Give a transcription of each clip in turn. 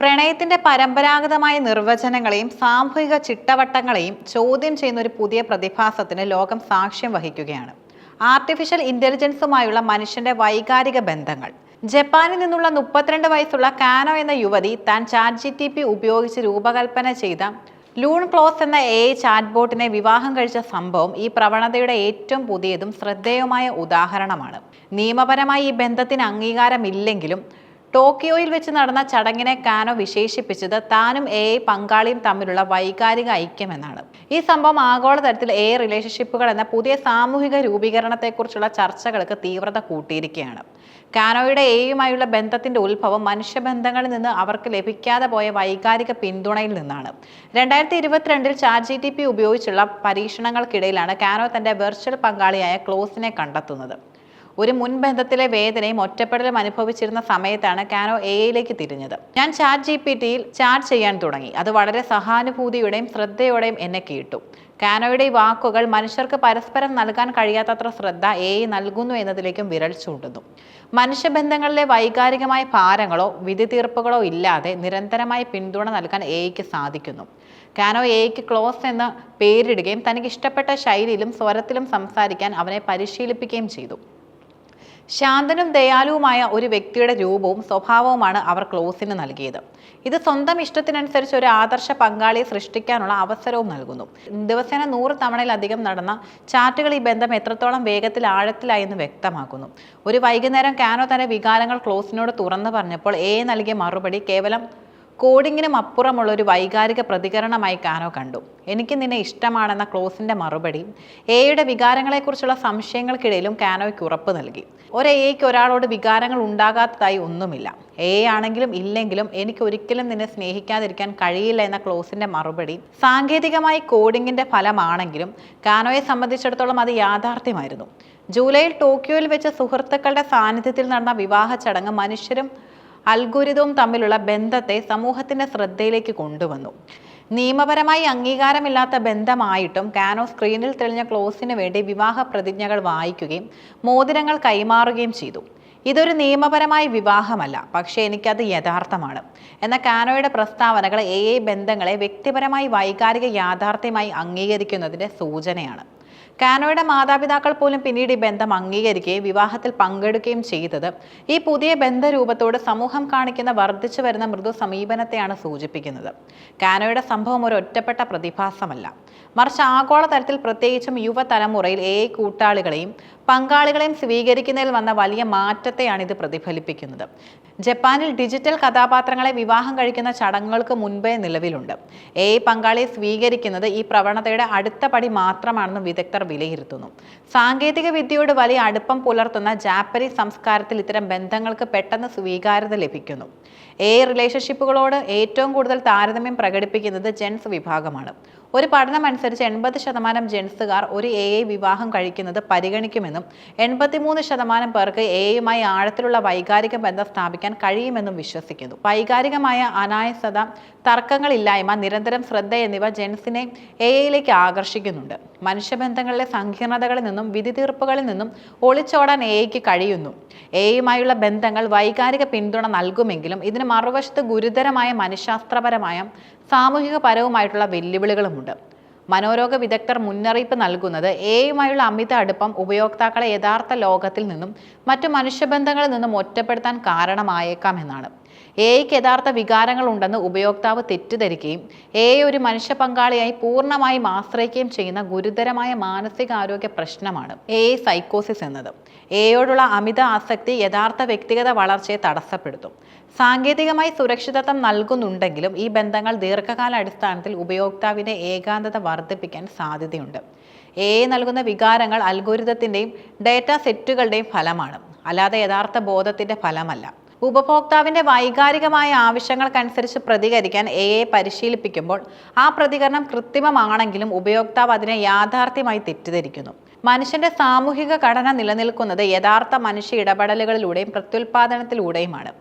പ്രണയത്തിന്റെ പരമ്പരാഗതമായ നിർവചനങ്ങളെയും സാമൂഹിക ചിട്ടവട്ടങ്ങളെയും ചോദ്യം ചെയ്യുന്ന ഒരു പുതിയ പ്രതിഭാസത്തിന് ലോകം സാക്ഷ്യം വഹിക്കുകയാണ്. ആർട്ടിഫിഷ്യൽ ഇന്റലിജൻസുമായുള്ള മനുഷ്യന്റെ വൈകാരിക ബന്ധങ്ങൾ. ജപ്പാനിൽ നിന്നുള്ള മുപ്പത്തിരണ്ട് വയസ്സുള്ള കാനോ എന്ന യുവതി താൻ ചാറ്റ് ജി ടി പി ഉപയോഗിച്ച് രൂപകൽപ്പന ചെയ്ത ലൂൺ ക്ലോസ് എന്ന എ ചാറ്റ് ബോട്ടിനെ വിവാഹം കഴിച്ച സംഭവം ഈ പ്രവണതയുടെ ഏറ്റവും പുതിയതും ശ്രദ്ധേയവുമായ ഉദാഹരണമാണ്. നിയമപരമായി ഈ ബന്ധത്തിന് അംഗീകാരമില്ലെങ്കിലും ടോക്കിയോയിൽ വെച്ച് നടന്ന ചടങ്ങിനെ കാനോ വിശേഷിപ്പിച്ചത് താനും എ ഐ പങ്കാളിയും തമ്മിലുള്ള വൈകാരിക ഐക്യമെന്നാണ്. ഈ സംഭവം ആഗോളതലത്തിൽ എ റിലേഷൻഷിപ്പുകൾ എന്ന പുതിയ സാമൂഹിക രൂപീകരണത്തെക്കുറിച്ചുള്ള ചർച്ചകൾക്ക് തീവ്രത കൂട്ടിയിരിക്കുകയാണ്. കാനോയുടെ എയുമായുള്ള ബന്ധത്തിന്റെ ഉത്ഭവം മനുഷ്യബന്ധങ്ങളിൽ നിന്ന് അവർക്ക് ലഭിക്കാതെ പോയ വൈകാരിക പിന്തുണയിൽ നിന്നാണ്. രണ്ടായിരത്തി ഇരുപത്തിരണ്ടിൽ ചാറ്റ് ജി ടി പി ഉപയോഗിച്ചുള്ള പരീക്ഷണങ്ങൾക്കിടയിലാണ് കാനോ തന്റെ വെർച്വൽ പങ്കാളിയായ ക്ലോസിനെ കണ്ടെത്തുന്നത്. ഒരു മുൻബന്ധത്തിലെ വേദനയും ഒറ്റപ്പെടലും അനുഭവിച്ചിരുന്ന സമയത്താണ് കാനോ എ ഐയിലേക്ക് തിരിഞ്ഞത്. ഞാൻ ചാറ്റ് ജി പി ടിയിൽ ചാറ്റ് ചെയ്യാൻ തുടങ്ങി. അത് വളരെ സഹാനുഭൂതിയുടെയും ശ്രദ്ധയോടെയും എന്നെ കേട്ടു. കാനോയുടെ വാക്കുകൾ മനുഷ്യർക്ക് പരസ്പരം നൽകാൻ കഴിയാത്തത്ര ശ്രദ്ധ എ നൽകുന്നു എന്നതിലേക്കും വിരൽ ചൂണ്ടുന്നു. മനുഷ്യബന്ധങ്ങളിലെ വൈകാരികമായ ഭാരങ്ങളോ വിധി തീർപ്പുകളോ ഇല്ലാതെ നിരന്തരമായ പിന്തുണ നൽകാൻ എ സാധിക്കുന്നു. കാനോ എയ്ക്ക് ക്ലോസ് എന്ന് പേരിടുകയും തനിക്ക് ഇഷ്ടപ്പെട്ട ശൈലിയിലും സ്വരത്തിലും സംസാരിക്കാൻ അവനെ പരിശീലിപ്പിക്കുകയും ചെയ്തു. ശാന്തനും ദയാലുവുമായ ഒരു വ്യക്തിയുടെ രൂപവും സ്വഭാവവുമാണ് അവർ ക്ലോസിന് നൽകിയത്. ഇത് സ്വന്തം ഇഷ്ടത്തിനനുസരിച്ച് ഒരു ആദർശ പങ്കാളിയെ സൃഷ്ടിക്കാനുള്ള അവസരവും നൽകുന്നു. ദിവസേന നൂറ് തവണയിലധികം നടന്ന ചാറ്റുകൾ ഈ ബന്ധം എത്രത്തോളം വേഗത്തിൽ ആഴത്തിലായി എന്ന് വ്യക്തമാക്കുന്നു. ഒരു വൈകുന്നേരം കാനോ തന്റെ വികാരങ്ങൾ ക്ലോസിനോട് തുറന്നു പറഞ്ഞപ്പോൾ എ നൽകിയ മറുപടി കേവലം കോഡിങ്ങിനും അപ്പുറമുള്ള ഒരു വൈകാരിക പ്രതികരണമായി കാനോ കണ്ടു. എനിക്ക് നിന്നെ ഇഷ്ടമാണെന്ന ക്ലോസിന്റെ മറുപടി എയുടെ വികാരങ്ങളെക്കുറിച്ചുള്ള സംശയങ്ങൾക്കിടയിലും കാനോയ്ക്ക് ഉറപ്പ് നൽകി. ഒരു എയ്ക്ക് ഒരാളോട് വികാരങ്ങൾ ഉണ്ടാകാത്തതായി ഒന്നുമില്ല. എ ആണെങ്കിലും ഇല്ലെങ്കിലും എനിക്ക് ഒരിക്കലും നിന്നെ സ്നേഹിക്കാതിരിക്കാൻ കഴിയില്ല എന്ന ക്ലോസിന്റെ മറുപടി സാങ്കേതികമായി കോഡിങ്ങിന്റെ ഫലമാണെങ്കിലും കാനോയെ സംബന്ധിച്ചിടത്തോളം അത് യാഥാർത്ഥ്യമായിരുന്നു. ജൂലൈയിൽ ടോക്കിയോയിൽ വെച്ച സുഹൃത്തുക്കളുടെ സാന്നിധ്യത്തിൽ നടന്ന വിവാഹ ചടങ്ങ് മനുഷ്യരും അൽഗുരിതവും തമ്മിലുള്ള ബന്ധത്തെ സമൂഹത്തിന്റെ ശ്രദ്ധയിലേക്ക് കൊണ്ടുവന്നു. നിയമപരമായി അംഗീകാരമില്ലാത്ത ബന്ധമായിട്ടും കാനോ സ്ക്രീനിൽ തെളിഞ്ഞ ക്ലോസിന് വേണ്ടി വിവാഹ പ്രതിജ്ഞകൾ വായിക്കുകയും മോതിരങ്ങൾ കൈമാറുകയും ചെയ്തു. ഇതൊരു നിയമപരമായ വിവാഹമല്ല പക്ഷേ എനിക്കത് യഥാർത്ഥമാണ്. എന്ന കാനോയുടെ പ്രസ്താവനകൾ എ ബന്ധങ്ങളെ വ്യക്തിപരമായി വൈകാരിക യാഥാർത്ഥ്യമായി അംഗീകരിക്കുന്നതിന്റെ സൂചനയാണ്. കാനോയുടെ മാതാപിതാക്കൾ പോലും പിന്നീട് ഈ ബന്ധം അംഗീകരിക്കുകയും വിവാഹത്തിൽ പങ്കെടുക്കുകയും ചെയ്തത്. ഈ പുതിയ ബന്ധരൂപത്തോട് സമൂഹം കാണിക്കുന്ന വർദ്ധിച്ചു വരുന്ന മൃദു സമീപനത്തെയാണ് സൂചിപ്പിക്കുന്നത്. കാനോയുടെ സംഭവം ഒരു ഒറ്റപ്പെട്ട പ്രതിഭാസമല്ല. മറിച്ച് ആഗോളതലത്തിൽ പ്രത്യേകിച്ചും യുവതലമുറയിൽ ഏ കൂട്ടാളികളെയും പങ്കാളികളെയും സ്വീകരിക്കുന്നതിൽ വന്ന വലിയ മാറ്റത്തെയാണ് ഇത് പ്രതിഫലിപ്പിക്കുന്നത്. ജപ്പാനിൽ ഡിജിറ്റൽ കഥാപാത്രങ്ങളെ വിവാഹം കഴിക്കുന്ന ചടങ്ങുകൾക്ക് മുൻപേ നിലവിലുണ്ട്. എ പങ്കാളിയെ സ്വീകരിക്കുന്നത് ഈ പ്രവണതയുടെ അടുത്ത പടി മാത്രമാണെന്ന് വിദഗ്ധർ വിലയിരുത്തുന്നു. സാങ്കേതിക വിദ്യയോട് വലിയ അടുപ്പം പുലർത്തുന്ന ജാപ്പനീസ് സംസ്കാരത്തിൽ ഇത്തരം ബന്ധങ്ങൾക്ക് പെട്ടെന്ന് സ്വീകാര്യത ലഭിക്കുന്നു. എ റിലേഷൻഷിപ്പുകളോട് ഏറ്റവും കൂടുതൽ താരതമ്യം പ്രകടിപ്പിക്കുന്നത് ജെൻസ് വിഭാഗമാണ്. ഒരു പഠനം അനുസരിച്ച് എൺപത് ശതമാനം ജെൻസുകാർ ഒരു എ ഐ വിവാഹം കഴിക്കുന്നത് പരിഗണിക്കുമെന്നും എൺപത്തിമൂന്ന് ശതമാനം പേർക്ക് എ ഐയുമായി ആഴത്തിലുള്ള വൈകാരിക ബന്ധം സ്ഥാപിക്കാൻ കഴിയുമെന്നും വിശ്വസിക്കുന്നു. വൈകാരികമായ അനായസത തർക്കങ്ങളില്ലായ്മ നിരന്തരം ശ്രദ്ധ എന്നിവ ജെൻസിനെ എ ഐയിലേക്ക് ആകർഷിക്കുന്നുണ്ട്. മനുഷ്യബന്ധങ്ങളിലെ സങ്കീർണതകളിൽ നിന്നും വിധി തീർപ്പുകളിൽ നിന്നും ഒളിച്ചോടാൻ എ ഐക്ക് കഴിയുന്നു. എ ഐയുമായുള്ള ബന്ധങ്ങൾ വൈകാരിക പിന്തുണ നൽകുമെങ്കിലും ഇതിന് മറുവശത്ത് ഗുരുതരമായ മനഃശാസ്ത്രപരമായ സാമൂഹിക പരവുമായിട്ടുള്ള വെല്ലുവിളികളുമുണ്ട്. മനോരോഗ വിദഗ്ധർ മുന്നറിയിപ്പ് നൽകുന്നത് എയുമായുള്ള അമിത അടുപ്പം ഉപയോക്താക്കളെ യഥാർത്ഥ ലോകത്തിൽ നിന്നും മറ്റു മനുഷ്യബന്ധങ്ങളിൽ നിന്നും ഒറ്റപ്പെടുത്താൻ കാരണമായേക്കാം എന്നാണ്. എയ്ക്ക് യഥാർത്ഥ വികാരങ്ങൾ ഉണ്ടെന്ന് ഉപയോക്താവ് തെറ്റിദ്ധരിക്കുകയും എ ഒരു മനുഷ്യ പങ്കാളിയായി പൂർണമായും ആശ്രയിക്കുകയും ചെയ്യുന്ന ഗുരുതരമായ മാനസികാരോഗ്യ പ്രശ്നമാണ് എ സൈക്കോസിസ് എന്നത്. എയോടുള്ള അമിത ആസക്തി യഥാർത്ഥ വ്യക്തിഗത വളർച്ചയെ തടസ്സപ്പെടുത്തും. സാങ്കേതികമായി സുരക്ഷിതത്വം നൽകുന്നുണ്ടെങ്കിലും ഈ ബന്ധങ്ങൾ ദീർഘകാല അടിസ്ഥാനത്തിൽ ഉപയോക്താവിന്റെ ഏകാന്തത വർദ്ധിപ്പിക്കാൻ സാധ്യതയുണ്ട്. എ നൽകുന്ന വികാരങ്ങൾ അൽഗോരിതത്തിന്റെയും ഡേറ്റ സെറ്റുകളുടെയും ഫലമാണ്. അല്ലാതെ യഥാർത്ഥ ബോധത്തിന്റെ ഫലമല്ല. ഉപഭോക്താവിന്റെ വൈകാരികമായ ആവശ്യങ്ങൾക്കനുസരിച്ച് പ്രതികരിക്കാൻ എ എ പരിശീലിപ്പിക്കുമ്പോൾ ആ പ്രതികരണം കൃത്രിമമാണെങ്കിലും ഉപയോക്താവ് അതിനെ യാഥാർത്ഥ്യമായി തെറ്റിദ്ധരിക്കുന്നു. മനുഷ്യന്റെ സാമൂഹിക ഘടന നിലനിൽക്കുന്നത് യഥാർത്ഥ മനുഷ്യ ഇടപെടലുകളിലൂടെയും പ്രത്യുൽപാദനത്തിലൂടെയുമാണ്.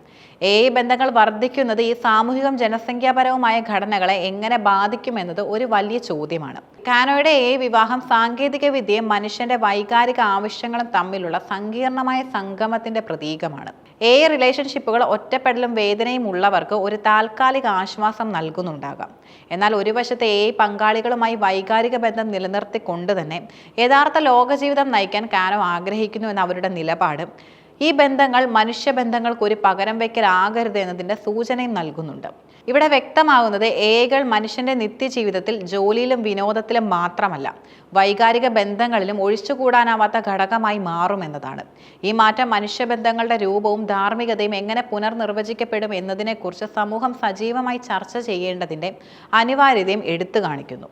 എ ഐ ബന്ധങ്ങൾ വർദ്ധിക്കുന്നത് ഈ സാമൂഹികം ജനസംഖ്യാപരവുമായ ഘടനകളെ എങ്ങനെ ബാധിക്കുമെന്നത് ഒരു വലിയ ചോദ്യമാണ്. കാനോയുടെ എ വിവാഹം സാങ്കേതിക വിദ്യയും മനുഷ്യന്റെ വൈകാരിക ആവശ്യങ്ങളും തമ്മിലുള്ള സങ്കീർണമായ സംഗമത്തിന്റെ പ്രതീകമാണ്. എ റിലേഷൻഷിപ്പുകൾ ഒറ്റപ്പെടലും വേദനയും ഉള്ളവർക്ക് ഒരു താൽക്കാലിക ആശ്വാസം നൽകുന്നുണ്ടാകാം. എന്നാൽ ഒരു വശത്ത് എ പങ്കാളികളുമായി വൈകാരിക ബന്ധം നിലനിർത്തിക്കൊണ്ട് തന്നെ യഥാർത്ഥ ലോകജീവിതം നയിക്കാൻ കാനോ ആഗ്രഹിക്കുന്നു എന്ന അവരുടെ നിലപാട് ഈ ബന്ധങ്ങൾ മനുഷ്യബന്ധങ്ങൾക്ക് ഒരു പകരം വയ്ക്കലാകരുത് എന്നതിന്റെ സൂചനയും നൽകുന്നുണ്ട്. ഇവിടെ വ്യക്തമാകുന്നത് ഏകൾ മനുഷ്യന്റെ നിത്യജീവിതത്തിൽ ജോലിയിലും വിനോദത്തിലും മാത്രമല്ല വൈകാരിക ബന്ധങ്ങളിലും ഒഴിച്ചുകൂടാനാവാത്ത ഘടകമായി മാറുമെന്നതാണ് ഈ മാറ്റം മനുഷ്യബന്ധങ്ങളുടെ രൂപവും ധാർമ്മികതയും എങ്ങനെ പുനർനിർവചിക്കപ്പെടും എന്നതിനെക്കുറിച്ച് സമൂഹം സജീവമായി ചർച്ച ചെയ്യേണ്ടതിന്റെ അനിവാര്യതയും എടുത്തു കാണിക്കുന്നു.